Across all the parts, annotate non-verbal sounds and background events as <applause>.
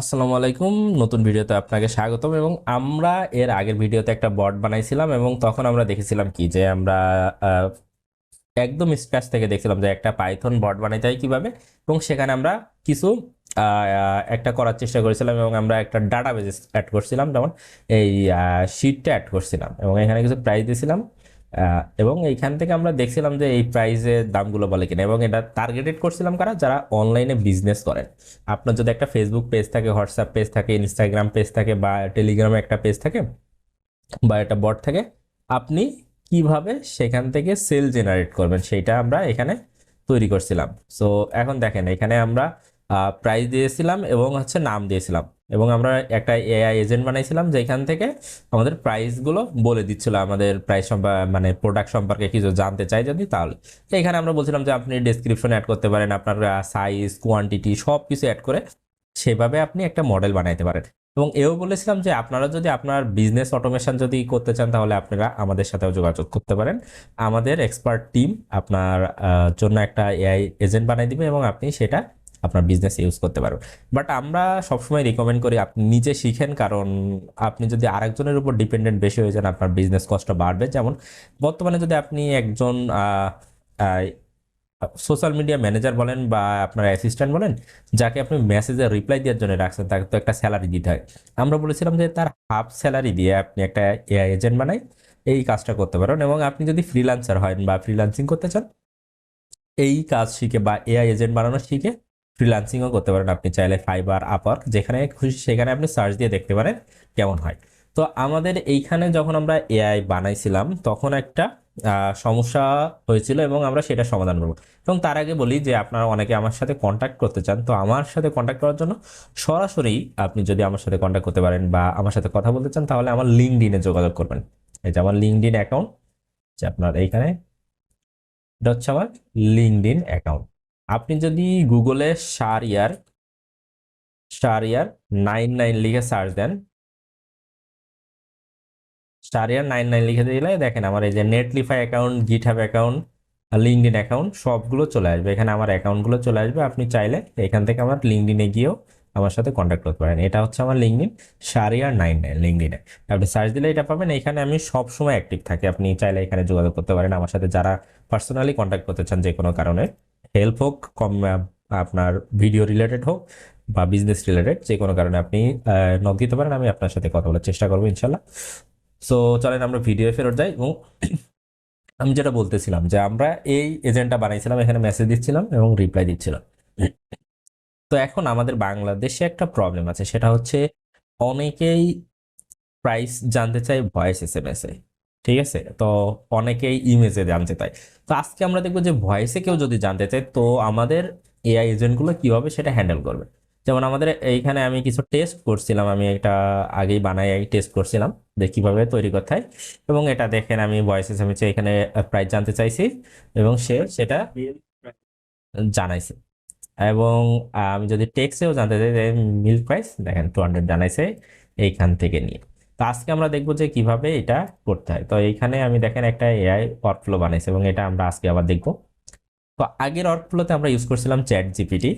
আসসালামু আলাইকুম। নতুন ভিডিওতে আপনাকে স্বাগতম এবং আমরা এর আগের ভিডিওতে একটা বট বানাইছিলাম এবং তখন আমরা দেখেছিলাম কি যে আমরা একদম স্ক্র্যাচ থেকে দেখছিলাম যে একটা পাইথন বট বানাইতে হয় কীভাবে এবং সেখানে আমরা কিছু একটা করার চেষ্টা করেছিলাম এবং আমরা একটা ডাটাবেস অ্যাড করছিলাম। যেমন এই শিটটা অ্যাড করছিলাম এবং এখানে কিছু প্রাইস দিয়েছিলাম। এবং এইখান থেকে আমরা দেখছিলাম যে এই প্রাইজের দামগুলো বলে কিনা এবং এটা টার্গেটেড করছিলাম কারা? যারা অনলাইনে বিজনেস করেন। আপনার যদি একটা ফেসবুক পেজ থাকে হোয়াটসঅ্যাপ পেজ থাকে ইনস্টাগ্রাম পেজ থাকে বা টেলিগ্রামে একটা পেজ থাকে বা একটা বট থাকে, আপনি কীভাবে সেখান থেকে সেল জেনারেট করবেন? সেইটা আমরা এখানে তৈরি করছিলাম। সো এখন দেখেন, এখানে আমরা প্রাইস দিয়েছিলাম এবং হচ্ছে নাম দিয়েছিলাম। এবং আমরা একটা এআই এজেন্ট বানাইছিলাম যেখান থেকে আমাদের প্রাইসগুলো বলে দিচ্ছিল আমাদের প্রাইস মানে প্রোডাক্ট সম্পর্কে কিছু জানতে চাই যদি তাহলে। এখানে আমরা বলছিলাম যে আপনি ডেসক্রিপশন অ্যাড করতে পারেন, আপনার সাইজ কোয়ান্টিটি সব কিছু অ্যাড করে সেভাবে আপনি একটা মডেল বানাইতে পারেন। এবং এও বলেছিলাম যে আপনারা যদি আপনার বিজনেস অটোমেশন যদি করতে চান তাহলে আপনারা আমাদের সাথেও যোগাযোগ করতে পারেন। আমাদের এক্সপার্ট টিম আপনার জন্য একটা এআই এজেন্ট বানাই দিবে এবং আপনি সেটা আপনার বিজনেস ইউজ করতে পারবেন। বাট আমরা সবসময় রিকমেন্ড করি আপনি নিজে শিখেন, কারণ আপনি যদি আরেকজনের উপর ডিপেন্ডেন্ট বেশি হয়ে যান, আপনার বিজনেস কষ্ট বাড়বে। যেমন বর্তমানে যদি আপনি একজন সোশ্যাল মিডিয়া ম্যানেজার বলেন বা আপনার অ্যাসিস্ট্যান্ট বলেন, যাকে আপনি মেসেজে রিপ্লাই দেওয়ার জন্য রাখছেন, তাকে তো একটা স্যালারি দিতে হয়। আমরা বলেছিলাম যে তার হাফ স্যালারি দিয়ে আপনি একটা এআই এজেন্ট বানাই, এই কাজটা করতে পারেন। এবং আপনি যদি ফ্রিল্যান্সার হন বা ফ্রিল্যান্সিং করতে চান, এই কাজ শিখে বা এআই এজেন্ট বানানো শিখে ফ্রিল্যান্সিংও করতে পারেন আপনি চাইলে ফাইবার আপওয়ার্ক যেখানে খুশি সেখানে আপনি সার্চ দিয়ে দেখতে পারেন কেমন হয়। তো আমাদের এইখানে যখন আমরা এআই বানাইছিলাম, তখন একটা সমস্যা হয়েছিল এবং আমরা সেটা সমাধান করব। এবং তার আগে বলি যে আপনারা অনেকে আমার সাথে কন্ট্যাক্ট করতে চান, তো আমার সাথে কন্ট্যাক্ট করার জন্য সরাসরি আপনি যদি আমার সাথে কন্ট্যাক্ট করতে পারেন বা আমার সাথে কথা বলতে চান, তাহলে আমার লিঙ্কডিনে যোগাযোগ করবেন। এই যে আমার লিঙ্কডিন অ্যাকাউন্ট যে আপনার এইখানে, এটা হচ্ছে আমার লিঙ্কডিন অ্যাকাউন্ট আপনি যদি গুগলে শারিয়ার শারিয়ার নাইন নাইন লিখে সার্চ দেন শারিয়ার নাইন নাইন লিখে দিলে দেখেন আমার এই যে Netlify account GitHub account LinkedIn account সবগুলো চলে আসবে। এখানে আমার অ্যাকাউন্টগুলো চলে আসবে। আপনি চাইলে এখান থেকে আমার লিঙ্কডিনে গিয়েও আমার সাথে কন্ট্যাক্ট করতে পারেন। এটা হচ্ছে আমার লিঙ্কডিন শারিয়ার নাইন নাইন লিঙ্কডিনে আপনি সার্চ দিলে এটা পাবেন। এখানে আমি সব সময় অ্যাক্টিভ থাকি। আপনি চাইলে এখানে যোগাযোগ করতে পারেন। আমার সাথে যারা পার্সোনালি কন্ট্যাক্ট করতে চান যে কোনো কারণে। হেল্প হোক, কম আপনার ভিডিও রিলেটেড হোক বা বিজনেস রিলেটেড যে কোনো কারণে আপনি নক দিতে পারেন, আমি আপনার সাথে কথা বলার চেষ্টা করব ইনশাল্লাহ। সো চলেন আমরা ভিডিও ফেরত যাই এবং <clears throat> আমি যেটা বলতেছিলাম যে আমরা এই এজেন্টটা বানাইছিলাম, এখানে মেসেজ দিচ্ছিলাম এবং রিপ্লাই দিচ্ছিলাম। <clears throat> তো এখন আমাদের বাংলাদেশে একটা প্রবলেম আছে, সেটা হচ্ছে অনেকেই প্রাইস জানতে চাই ভয়েস এস এম এস ঠিক আছে? তো অনেকেই ইমেজে জানতে চায়। তো আজকে আমরা দেখব যে ভয়েসে কেউ যদি জানতে চায়, তো আমাদের এআই এজেন্টগুলো কীভাবে সেটা হ্যান্ডেল করবে? যেমন আমাদের এইখানে আমি কিছু টেস্ট করছিলাম, আমি এটা আগেই বানাই টেস্ট করছিলাম, যে কীভাবে তৈরি করতে হয়। এবং এটা দেখেন আমি ভয়েস এম এখানে প্রাইস জানতে চাইছি এবং সে সেটা জানাইছে। এবং আমি যদি টেক্সটেও জানতে চাই, যে মিল্ক প্রাইস, দেখেন টু হান্ড্রেড জানাইছে এইখান থেকে নিয়ে। তো আজকে আমরা দেখব যে কীভাবে এটা করতে হয়। তো এইখানে আমি দেখেন একটা এআই ওয়ার্কফ্লো বানাইছে এবং এটা আমরা আজকে আবার দেখব। তো আগের ওয়ার্কফ্লোতে আমরা ইউজ করছিলাম চ্যাট জিপিটি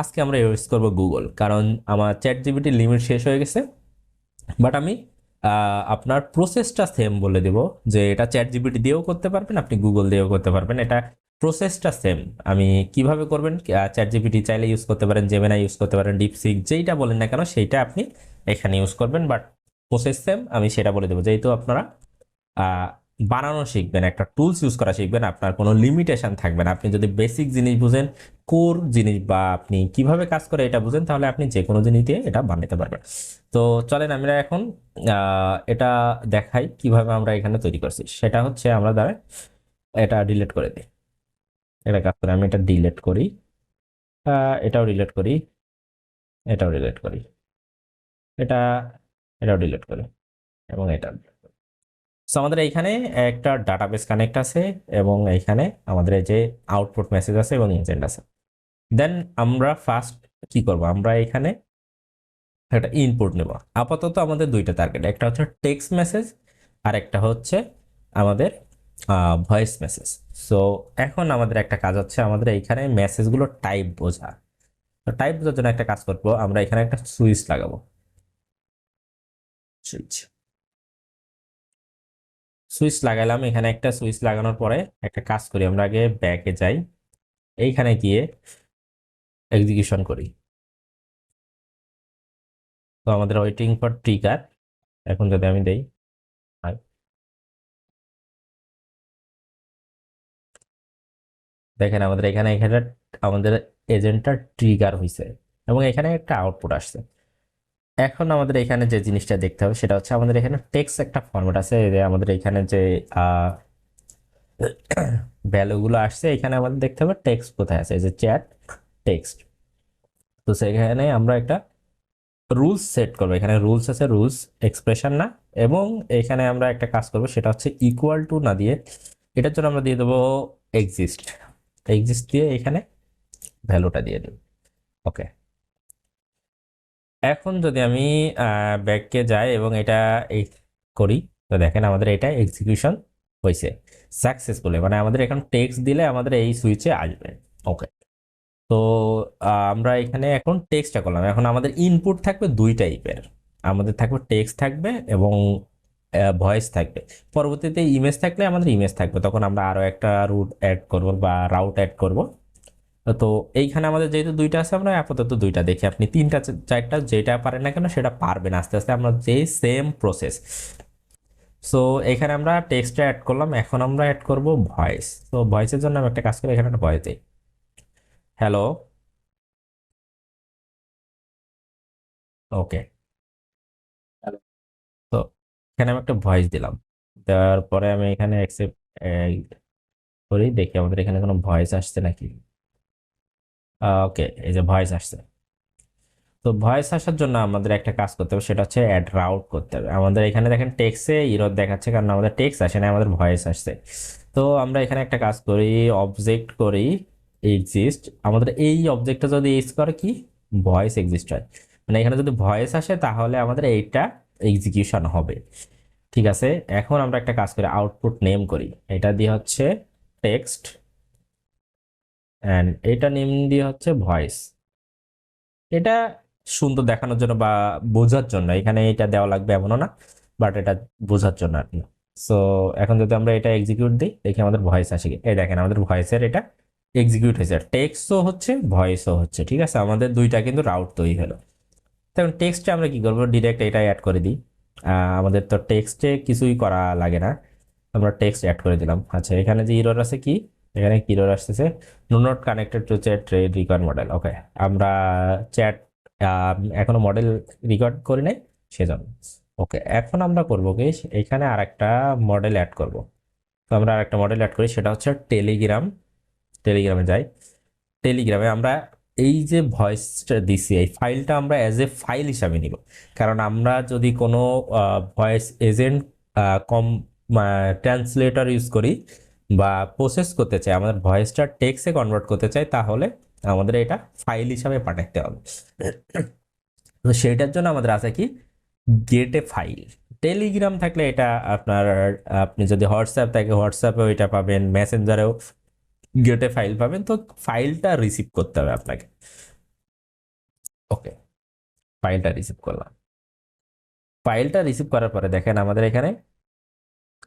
আজকে আমরা ইউজ করব গুগল কারণ আমার চ্যাট জিপিটির লিমিট শেষ হয়ে গেছে। বাট আমি আপনার প্রসেসটা সেম বলে দেব, যে এটা চ্যাট জিপিটি দিয়েও করতে পারবেন, আপনি গুগল দিয়েও করতে পারবেন। এটা প্রসেসটা সেম আমি কীভাবে করবেন চ্যাট জিপিটি চাইলে ইউজ করতে পারেন জেমেনা ইউজ করতে পারেন ডিপসিক যেইটা বলেন না কেন, সেইটা আপনি এখানে ইউজ করবেন। বাট প্রসেস সেম আমি সেটা বলে দেবো। যেহেতু আপনারা বানানো শিখবেন, একটা টুলস ইউজ করা শিখবেন, আপনার কোনো লিমিটেশন থাকবে না। আপনি যদি বেসিক জিনিস বুঝেন কোর জিনিস বা আপনি কীভাবে কাজ করে এটা বুঝেন, তাহলে আপনি যে কোনো জিনিস দিয়ে এটা বানাতে পারবেন। তো চলেন আমরা এখন এটা দেখাই কীভাবে আমরা এখানে তৈরি করছি। সেটা হচ্ছে আমরা দ্বারা এটা ডিলেট করে দিই। এটা কাজ করে, আমি এটা ডিলেট করি। এটাও ডিলিট করি। এটাও ডিলিট করি। এটা এটাও ডিলিট করি এবং এটা সো আমাদের এইখানে একটা ডাটাবেস কানেক্ট আছে এবং এইখানে আমাদের যে আউটপুট মেসেজ আছে এবং ইনসেন্ট আছে। দেন আমরা ফার্স্ট কি করব? আমরা এখানে একটা ইনপুট নেব। আপাতত আমাদের দুইটা টার্গেট একটা হচ্ছে টেক্সট মেসেজ আর একটা হচ্ছে আমাদের ভয়েস মেসেজ সো এখন আমাদের একটা কাজ হচ্ছে আমাদের এইখানে মেসেজগুলো টাইপ বোঝা। তো টাইপ বোঝার জন্য একটা কাজ করব। আমরা এখানে একটা সুইচ লাগাবো। সুইচ সুইচ লাগালাম, এখানে একটা সুইচ লাগানোর পরে একটা কাজ করি, আমরা আগে ব্যাকে যাই, এইখানে গিয়ে এক্সিকিউশন করি। তো আমাদের ওয়েটিং ফর ট্রিগার এখন যদি আমি দেই দেখেন আমাদের এখানে এখানে আমাদের এজেন্টটা ট্রিগার হয়েছে এবং এখানে একটা আউটপুট আসছে। এখন আমাদের এখানে যে জিনিসটা দেখতে হবে, সেটা হচ্ছে আমাদের এখানে টেক্সট একটা ফরম্যাট আছে আমাদের এখানে যে ভ্যালুগুলো আসছে, এখানে আমাদের দেখতে হবে টেক্সট কোথায় আছে যে চ্যাট টেক্সট তো সেখানে আমরা একটা রুলস সেট করব, এখানে রুলস আছে রুলস এক্সপ্রেশন না, এবং এখানে আমরা একটা কাজ করব, সেটা হচ্ছে ইকুয়াল টু না দিয়ে, এটার জন্য আমরা দিয়ে দেবো এক্সিস্ট এক্সিস্ট দিয়ে এখানে ভ্যালুটা দিয়ে দিই ওকে এখন যদি আমি ব্যাককে যাই এবং এটা করি, তো দেখেন আমাদের এটা এক্সিকিউশন হয়েছে সাকসেসফুলি মানে আমাদের এখন টেক্সট দিলে আমাদের এই সুইচে আসবে। ওকে তো আমরা এখানে এখন টেক্সটটা করলাম। এখন আমাদের ইনপুট থাকবে দুই টাইপের আমাদের থাকবে টেক্সট থাকবে এবং ভয়েস থাকবে। পরবর্তীতে ইমেজ থাকলে আমাদের ইমেজ থাকবে। তখন আমরা আরও একটা রুট অ্যাড করব বা রাউট অ্যাড করব। তো এইখানে আমাদের যেহেতু দুইটা আছে আমরা আপাতত দুইটা দেখি। আপনি তিনটা চারটা যেটা পারেন না কেন সেটা পারবেন আস্তে আস্তে। আমরা যে সেম প্রসেস সো এখানে আমরা টেক্সটটা অ্যাড করলাম। এখন আমরা অ্যাড করব ভয়েস তো ভয়েসের জন্য আমি একটা কাজ করি এখানে একটা ভয়েস দিই। হ্যালো ওকে তো এখানে আমি একটা ভয়েস দিলাম। দেওয়ার পরে আমি এখানে অ্যাকসেপ্ট করি। দেখি আমাদের এখানে কোনো ভয়েস আসছে নাকি। ওকে এই যে ভয়েস আসছে। তো ভয়েস আসার জন্য আমাদের একটা কাজ করতে হবে, সেটা হচ্ছে অ্যাড রাউট করতে হবে। আমাদের এখানে দেখেন টেক্সে ইরর দেখাচ্ছে, কারণ আমাদের টেক্স আসে না আমাদের ভয়েস আসছে। তো আমরা এখানে একটা কাজ করি অবজেক্ট করি এক্সিস্ট আমাদের এই অবজেক্টটা যদি ইউজ করে কি? ভয়েস এক্সিস্ট হয়। মানে এখানে যদি ভয়েস আসে, তাহলে আমাদের এইটা এক্সিকিউশন হবে। ঠিক আছে? এখন আমরা একটা কাজ করি আউটপুট নেম করি। এটা দিয়ে হচ্ছে টেক্সট অ্যান্ড এটা নেম দিয়ে হচ্ছে ভয়েস এটা সুন্দর দেখানোর জন্য বা বোঝার জন্য, এখানে এটা দেওয়া লাগবে এমনও না বাট এটা বোঝার জন্য আর সো এখন যদি আমরা এটা এক্সিকিউট দিই, দেখি আমাদের ভয়েস আসে কি। এই দেখেন, আমাদের ভয়েসের এটা এক্সিকিউট হয়েছে। টেক্সটও হচ্ছে ভয়েসও হচ্ছে, ঠিক আছে? আমাদের দুইটা কিন্তু রাউট তৈরি হলো। তখন টেক্সটে আমরা কি করব? ডিরেক্ট এটা অ্যাড করে দিই। আমাদের তো টেক্সটে কিছুই করা লাগে না। আমরা টেক্সট অ্যাড করে দিলাম। আচ্ছা এখানে যে ইরর আছে কি? এখানে কি ইরর আসতেছে? No not connected to chat require model okay আমরা চ্যাট এখনও মডেল রেকর্ড করি নাই, সেজন্য ওকে এখন আমরা করব কি, এখানে আর একটা মডেল অ্যাড করব। তো আমরা আর একটা মডেল অ্যাড করি, সেটা হচ্ছে টেলিগ্রাম টেলিগ্রামে যাই। টেলিগ্রামে আমরা এই যে ভয়েসটা দিছি, এই ফাইলটা আমরা অ্যাজ এ ফাইল হিসাবে নিব। কারণ আমরা যদি কোনো ভয়েস এজেন্ট কম ট্রান্সলেটর ইউজ করি বা প্রসেস করতে চাই আমাদের ভয়েসটা টেক্সে কনভার্ট করতে চাই তাহলে আমাদের এটা ফাইল হিসাবে পাঠাতে হবে। তো সেইটার জন্য আমাদের আছে কি? গেট এ ফাইল টেলিগ্রাম থাকলে এটা আপনার, আপনি যদি হোয়াটসঅ্যাপ থাকে, হোয়াটসঅ্যাপেও এটা পাবেন মেসেঞ্জারেও গেটে ফাইল পাবেন। তো ফাইলটা রিসিভ করতে হবে আপনাকে। ওকে ফাইলটা রিসিভ করলাম। ফাইলটা রিসিভ করার পরে দেখেন আমাদের এখানে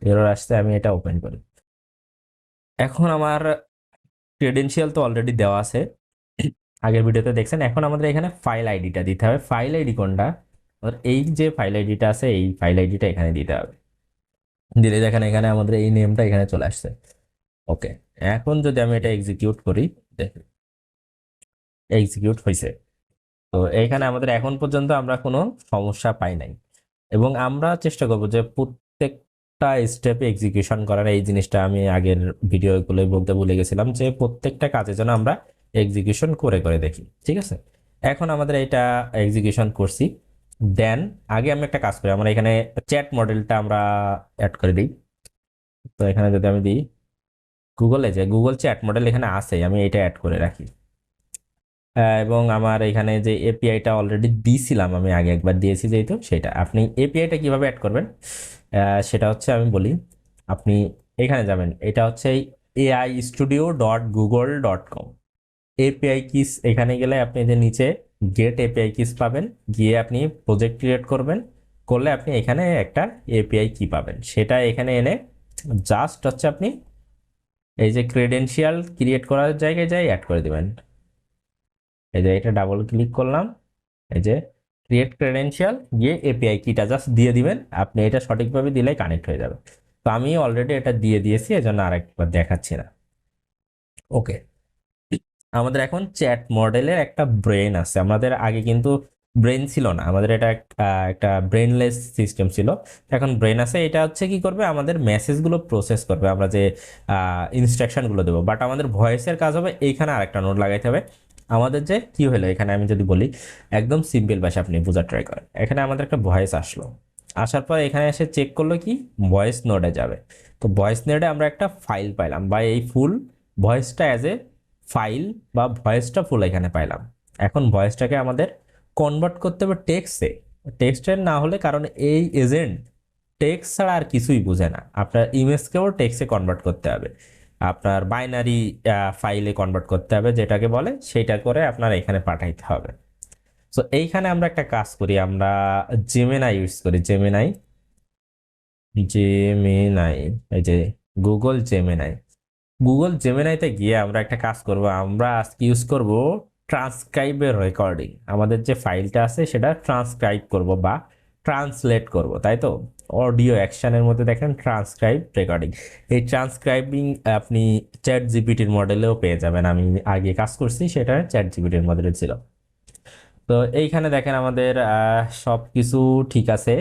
এরর আসতে আমি এটা ওপেন করি। এখন আমার ক্রেডেনশিয়াল তো অলরেডি দেওয়া আছে। আগের ভিডিওতে দেখছেন, এখন আমাদের এখানে ফাইল আইডিটা দিতে হবে। ফাইল আইডি কোনটা? আমাদের এই যে ফাইল আইডিটা আছে, এই ফাইল আইডিটা এখানে দিতে হবে। দিলে দেখেন এখানে আমাদের এই নেমটা এখানে চলে আসছে। ওকে এখন যদি আমি এটা এক্সিকিউট করি, দেখেন। এক্সিকিউট হয়েছে তো এইখানে আমাদের এখন পর্যন্ত আমরা কোনো সমস্যা পাই নাই। এবং আমরা চেষ্টা করব যে প্রত্যেকটা স্টেপে এক্সিকিউশন করার এই জিনিসটা আমি আগের ভিডিওগুলো বলতে ভুলে গেছিলাম যে প্রত্যেকটা কাজের জন্য আমরা এক্সিকিউশন করে করে দেখি, ঠিক আছে? এখন আমাদের এটা এক্সিকিউশন করছি। দেন আগে আমি একটা কাজ করি, আমরা এখানে চ্যাট মডেলটা আমরা অ্যাড করে দিই। তো এখানে যদি আমি দিই গুগলে যে গুগল চ্যাট মডেল এখানে আছে, আমি এটা অ্যাড করে রাখি। এবং আমার এখানে যে এপিআইটা অলরেডি দিয়েছিলাম আমি আগে একবার দিয়েছি যেহেতু সেটা। আপনি এপিআইটা কীভাবে অ্যাড করবেন? সেটা হচ্ছে আমি বলি, আপনি এখানে যাবেন, এটা হচ্ছে AI studio dot Google dot com API keys এখানে গেলে আপনি যে নিচে গেট এপিআই কিস পাবেন, গিয়ে আপনি প্রজেক্ট ক্রিয়েট করবেন, করলে আপনি এখানে একটা এপিআই কি পাবেন। সেটা এখানে এনে জাস্ট হচ্ছে আপনি এই যে ক্রেডেনশিয়াল ক্রিয়েট করার জায়গায় যাই অ্যাড করে দিবেন। এই যে এটা ডাবল ক্লিক করলাম, এই যে ক্রিয়েট ক্রেডেনশিয়াল গিয়ে এপিআই কিটা জাস্ট দিয়ে দিবেন, আপনি এটা সঠিকভাবে দিলেই কানেক্ট হয়ে যাবে। তো আমি অলরেডি এটা দিয়ে দিয়েছি, এজন্য আরেকবার দেখাচ্ছি না। ওকে আমাদের এখন চ্যাট মডেলের একটা ব্রেন আছে। আমাদের আগে কিন্তু ব্রেন ছিল না, আমাদের এটা এক- একটা ব্রেনলেস সিস্টেম ছিল। এখন ব্রেন আছে, এটা হচ্ছে কি করবে, আমাদের মেসেজগুলো প্রসেস করবে। আমরা যে ইনস্ট্রাকশনগুলো দেবো। বাট আমাদের ভয়েসের কাজ হবে, এইখানে আরেকটা নোট লাগাইতে হবে। আমাদের যে কি হলো? এখানে আমি যদি বলি, একদম সিম্পল ভাষা আপনি বোঝার ট্রাই করেন। এখানে আমাদের একটা ভয়েস আসলো। আসার পর এখানে এসে চেক করল কি? ভয়েস নোডে যাবে। তো ভয়েস নোডে আমরা একটা ফাইল পাইলাম বা এই ফুল ভয়েসটা অ্যাজ এ ফাইল বা ভয়েসটা ফুল এখানে পাইলাম। এখন ভয়েসটাকে আমাদের কনভার্ট করতে হবে টেক্সটে টেক্সটের না হলে কারণ এই এজেন্ট টেক্সট ছাড়া আর কিছুই বোঝে না। আপনার ইমেজকেও টেক্সটে কনভার্ট করতে হবে। আপনার বাইনারি ফাইলে কনভার্ট করতে হবে, যেটাকে বলে সেটা করে আপনার এখানে পাঠাইতে হবে। সো এইখানে আমরা একটা কাজ করি, আমরা জেমেনাই ইউজ করি জেমেনাই জেমেনাই এই যে গুগল জেমেনাই গুগল জেমিনাইতে গিয়ে আমরা একটা কাজ করব, আমরা আজকে ইউজ করব ট্রান্সক্রাইবের রেকর্ডিং আমাদের যে ফাইলটা আছে, সেটা ট্রান্সক্রাইব করব বা ট্রান্সলেট করব, তাই তো? অডিও অ্যাকশানের মধ্যে দেখেন ট্রান্সক্রাইব রেকর্ডিং এই ট্রান্সক্রাইবিং আপনি চ্যাট জিপিটির মডেলেও পেয়ে যাবেন। আমি আগে কাজ করছি, সেটা চ্যাট জিপিটির মডেলে ছিল। তো এইখানে দেখেন আমাদের সব কিছু ঠিক আছে।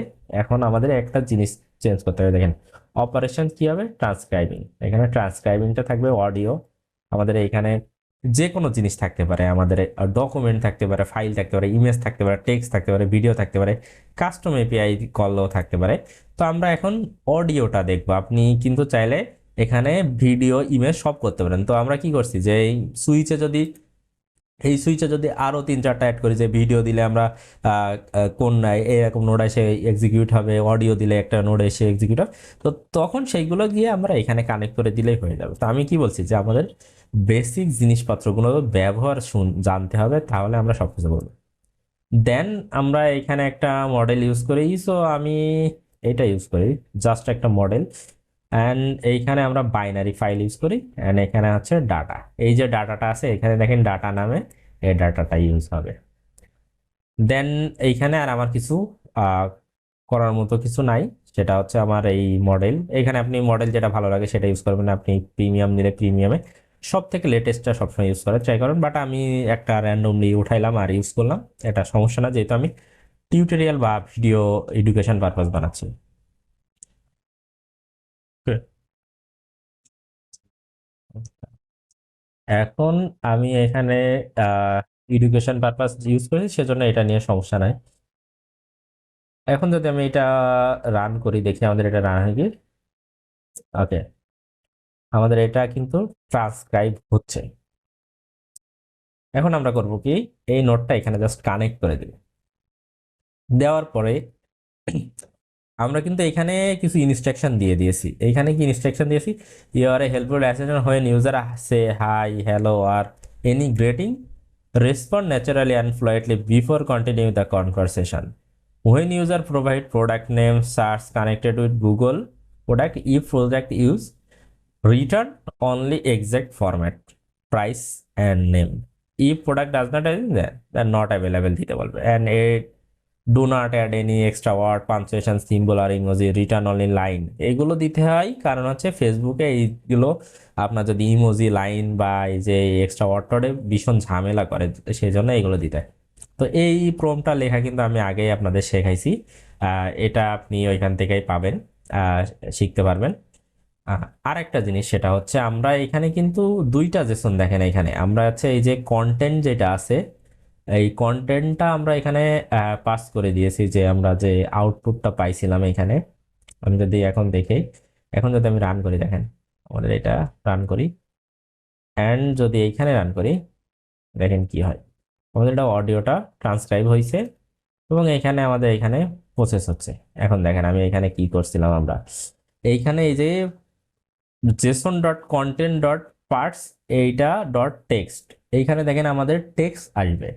এখন আমাদের একটা জিনিস চেঞ্জ করতে হবে। দেখেন অপারেশন কি হবে? ট্রান্সক্রাইবিং এখানে ট্রান্সক্রাইবিংটা থাকবে অডিও আমাদের এইখানে যে কোনো জিনিস থাকতে পারে, আমাদের ডকুমেন্ট থাকতে পারে ফাইল থাকতে পারে ইমেজ থাকতে পারে টেক্সট থাকতে পারে ভিডিও থাকতে পারে কাস্টম এপিআই কলও থাকতে পারে। তো আমরা এখন অডিওটা দেখব। আপনি কিন্তু চাইলে এখানে ভিডিও ইমেজ সব করতে পারেন। তো আমরা কি করছি যে সুইচে যদি এই সুইচে যদি আরও তিন চারটা অ্যাড করি, যে ভিডিও দিলে আমরা কোন এরকম নোড এসে এক্সিকিউট হবে অডিও দিলে একটা নোড এসে এক্সিকিউট হবে, তো তখন সেইগুলো গিয়ে আমরা এখানে কানেক্ট করে দিলেই হয়ে যাবে। তো আমি কি বলছি যে আমাদের বেসিক জিনিসপত্রগুলো ব্যবহার শুন- জানতে হবে, তাহলে আমরা সব কিছু বলব। দেন আমরা এখানে একটা মডেল ইউজ করি সো আমি এটা ইউজ করি জাস্ট একটা মডেল অ্যান্ড এইখানে আমরা বাইনারি ফাইল ইউজ করি অ্যান্ড এখানে হচ্ছে ডাটা এই যে ডাটাটা আছে, এখানে দেখেন ডাটা নামে এই ডাটাটা ইউজ হবে। দেন এইখানে আর আমার কিছু করার মতো কিছু নাই। সেটা হচ্ছে আমার এই মডেল এখানে আপনি মডেল যেটা ভালো লাগে সেটা ইউজ করবেন। আপনি প্রিমিয়াম নিলে প্রিমিয়ামে সব থেকে লেটেস্টটা সবসময় ইউজ করার ট্রাই করেন। বাট আমি একটা র্যান্ডমলি উঠাইলাম আর ইউজ করলাম। এটা সমস্যা না, যেহেতু আমি টিউটোরিয়াল বা ভিডিও এডুকেশন পারপাস বানাচ্ছি। এখন আমি এখানে এডুকেশন পারপাস ইউজ করেছি সেজন্য এটা নিয়ে সমস্যা নাই। এখন যদি আমি এটা রান করি, দেখি আমাদের এটা রান হয়ে গিয়ে ওকে আমাদের এটা কিন্তু ট্রান্সক্রাইব হচ্ছে। এখন আমরা করব কি, এই নোটটা এখানে জাস্ট কানেক্ট করে দেব দেওয়ার পরে আমরা কিন্তু এখানে কিছু ইনস্ট্রাকশন দিয়ে দিয়েছি। এখানে কি ইনস্ট্রাকশন দিয়েছি? You are a helpful assistant when user say hi hello or any greeting respond naturally and lightly before continue the conversation when user provide product name search connected with Google product if product use return only exact format price and name if product does not not available দিতে বলবে। And a do not add any extra word, punctuation, symbol or emoji return only line. এগুলো দিতে হয়, কারণ হচ্ছে ফেসবুকে এইগুলো আপনার যদি ইমোজি লাইন বা এই যে এক্সট্রা ওয়ার্ডটে ভীষণ ঝামেলা করে, সেই জন্য এগুলো দিতে হয়। তো এই প্রমটা লেখা কিন্তু আমি আগেই আপনাদের শেখাইছি। এটা আপনি ওইখান থেকেই পাবেন শিখতে পারবেন। আর একটা জিনিস সেটা হচ্ছে আমরা এখানে কিন্তু দুইটা জেসন দেখেন এখানে। আমরা হচ্ছে এই যে কন্টেন্ট যেটা আছে এই কন্টেন্টটা আমরা এখানে পাস করে দিয়েছি যে আমরা যে আউটপুটটা পাইছিলাম এখানে, আমি যদি এখন দেখি, এখন যদি আমি রান করি দেখেন, আমাদের এটা রান করি অ্যান্ড যদি এইখানে রান করি, দেখেন কি হয়। আমাদের এটা অডিওটা ট্রান্সক্রাইব হয়েছে এবং এখানে আমাদের এখানে প্রসেস হচ্ছে। এখন দেখেন আমি এখানে কি করছিলাম আমরা। এইখানে এই যে JSON dot content dot parts এইটা ডট টেক্সট এইখানে দেখেন আমাদের টেক্সট আসবে।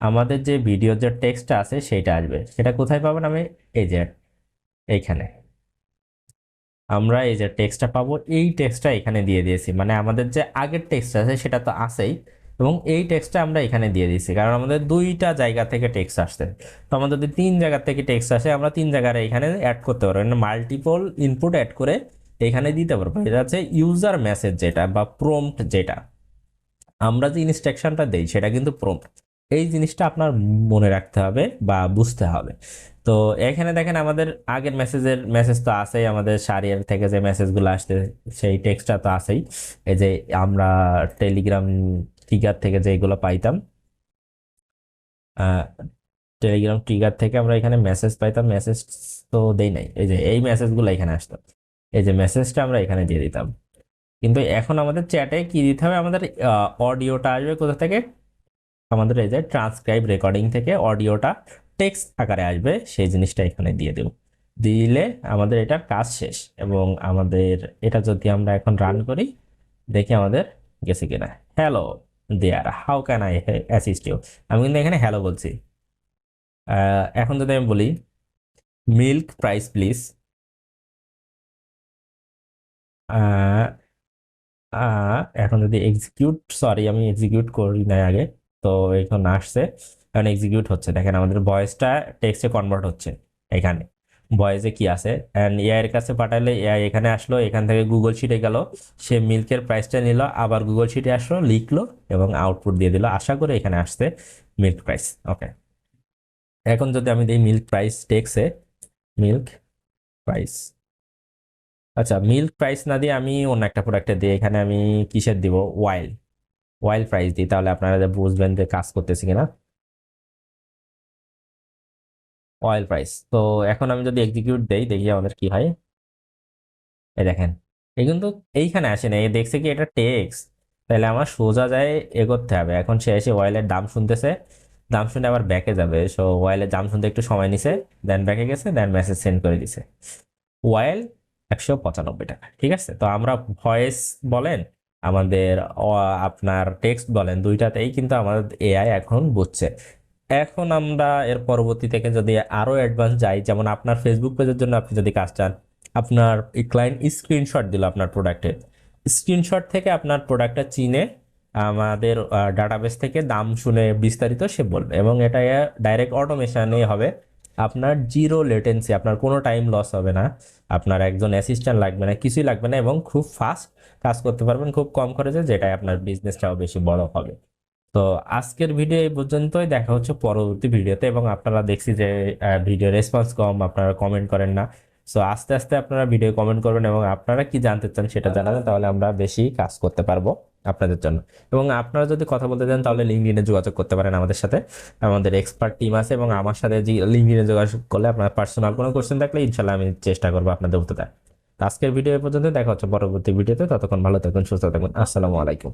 আমাদের যে ভিডিওর যে টেক্সটটা আছে সেইটা আসবে। সেটা কোথায় পাবেন আমি? এই যে, এইখানে। আমরা এই যে টেক্সটটা পাবো, এই টেক্সটটা এখানে দিয়ে দিয়েছি। মানে আমাদের যে আগের টেক্সট আছে সেটা তো আছেই। এবং এই টেক্সটটা আমরা এখানে দিয়ে দিয়েছি। কারণ আমাদের দুইটা জায়গা থেকে টেক্সট আসছে। তো আমাদের যদি তিন জায়গা থেকে টেক্সট আসে, আমরা তিন জায়গার এখানে অ্যাড করতে পারব। মাল্টিপল ইনপুট অ্যাড করে এখানে দিতে পারব। এটা হচ্ছে ইউজার মেসেজ যেটা বা প্রম্পট যেটা। আমরা যে ইনস্ট্রাকশনটা দেই, সেটা কিন্তু প্রম্পট এই জিনিসটা আপনার মনে রাখতে হবে বা বুঝতে হবে। তো এখানে দেখেন আমাদের আগের মেসেজের মেসেজ তো আসেই আমাদের সারিয়ার থেকে যে মেসেজগুলো আসছে, সেই টেক্সটটা তো আসেই এই যে আমরা টেলিগ্রাম ট্রিগার থেকে যেগুলো পাইতাম টেলিগ্রাম ট্রিগার থেকে আমরা এখানে মেসেজ পাইতাম মেসেজ তো দেই নাই। এই যে এই মেসেজগুলো এখানে আসতো। এই যে মেসেজটা আমরা এখানে দিয়ে দিতাম। কিন্তু এখন আমাদের চ্যাটে কি দিতে হবে? আমাদের অডিওটা আসবে কোথা থেকে? আমাদের এই যে ট্রান্সক্রাইব রেকর্ডিং থেকে অডিওটা টেক্সট আকারে আসবে, সেই জিনিসটা এখানে দিয়ে দেব। দিলে আমাদের এটার কাজ শেষ এবং আমাদের এটা যদি আমরা এখন রান করি, দেখি আমাদের গেছে কিনা। Hello there how can I assist you আমি কিন্তু এখানে হ্যালো বলছি। এখন যদি আমি বলি মিল্ক প্রাইস প্লিজ এখন যদি এক্সিকিউট সরি আমি এক্সিকিউট করি না আগে। তো এখন আসছে। এখন এক্সিকিউট হচ্ছে। দেখেন আমাদের ভয়েসটা টেক্সটে কনভার্ট হচ্ছে এখানে। ভয়েসে কি আছে? অ্যান্ড এআই এর কাছে পাঠালে এআই এখানে আসলো, এখান থেকে গুগল শিটে গেল, সে মিল্কের প্রাইসটা নিল, আবার গুগল শিটে আসলো, লিখলো এবং আউটপুট দিয়ে দিল। আশা করে এখানে আসছে মিল্ক প্রাইস ওকে এখন যদি আমি দিই মিল্ক প্রাইস টেক্সে মিল্ক প্রাইস আচ্ছা মিল্ক প্রাইস না দিয়ে আমি অন্য একটা প্রোডাক্টে দিই। এখানে আমি কিসের দিব? ওয়াইল ওয়াইল প্রাইস দিই তাহলে আপনারা বুঝবেন যে কাজ করতেছি কিনা। অয়েল প্রাইস তো এখন আমি যদি এক্সিকিউট দেই, দেখি আমাদের কি হয়। এই দেখেন, এই কিন্তু এইখানে আসে না, এই দেখছে কি এটা টেক্স তাহলে আমার সোজা যায় এগোতে হবে। এখন সে এসে অয়েলের দাম শুনতেছে, দাম শুনে আবার ব্যাকে যাবে। সো ওয়াইলের দাম শুনতে একটু সময় নিছে দেন ব্যাকে গেছে দেন মেসেজ সেন্ড করে দিছে। ওয়াইল একশো পঁচানব্বই টাকা, ঠিক আছে? তো আমরা ভয়েস বলেন আমাদের আপনার টেক্সট বলেন, দুইটাতেই কিন্তু আমাদের এআই এখন বুঝছে এখন আমরা এর পরবর্তী থেকে যদি আরও অ্যাডভান্স যাই, যেমন আপনার ফেসবুক পেজের জন্য আপনি যদি কাজ চান, আপনার ক্লায়েন্ট স্ক্রিনশট দিল আপনার প্রোডাক্টের স্ক্রিনশট থেকে আপনার প্রোডাক্টটা চিনে আমাদের ডাটাবেস থেকে দাম শুনে বিস্তারিত সে বলবে এবং এটা ডাইরেক্ট অটোমেশনে হবে। আপনার জিরো লেটেন্সি আপনার কোনো টাইম লস হবে না। আপনার একজন অ্যাসিস্ট্যান্ট লাগবে না, কিছুই লাগবে না এবং খুব ফাস্ট কাজ করতে পারবেন খুব কম খরচে, যেটাই আপনার বিজনেসটাও বেশি বড় হবে। তো আজকের ভিডিও এই পর্যন্তই, দেখা হচ্ছে পরবর্তী ভিডিওতে এবং আপনারা দেখছি যে ভিডিও রেসপন্স কম, আপনারা কমেন্ট করেন না। সো আস্তে আস্তে আপনারা ভিডিও কমেন্ট করবেন এবং আপনারা কি জানতে চান সেটা জানাবেন তাহলে আমরা বেশি কাজ করতে পারব আপনাদের জন্য। এবং আপনারা যদি কথা বলতে চান তাহলে লিঙ্কডিনে যোগাযোগ করতে পারেন আমাদের সাথে। আমাদের এক্সপার্ট টিম আছে এবং আমার সাথে যে লিঙ্কডিনে যোগাযোগ করলে আপনার পার্সোনাল কোনো কোশ্চেন থাকলে ইনশাল্লাহ আমি চেষ্টা করব আপনাদের উত্তর দেয় আজকের ভিডিও পর্যন্ত দেখা হচ্ছে পরবর্তী ভিডিওতে ততক্ষণ ভালো থাকুন, সুস্থ থাকুন। আসসালামু আলাইকুম।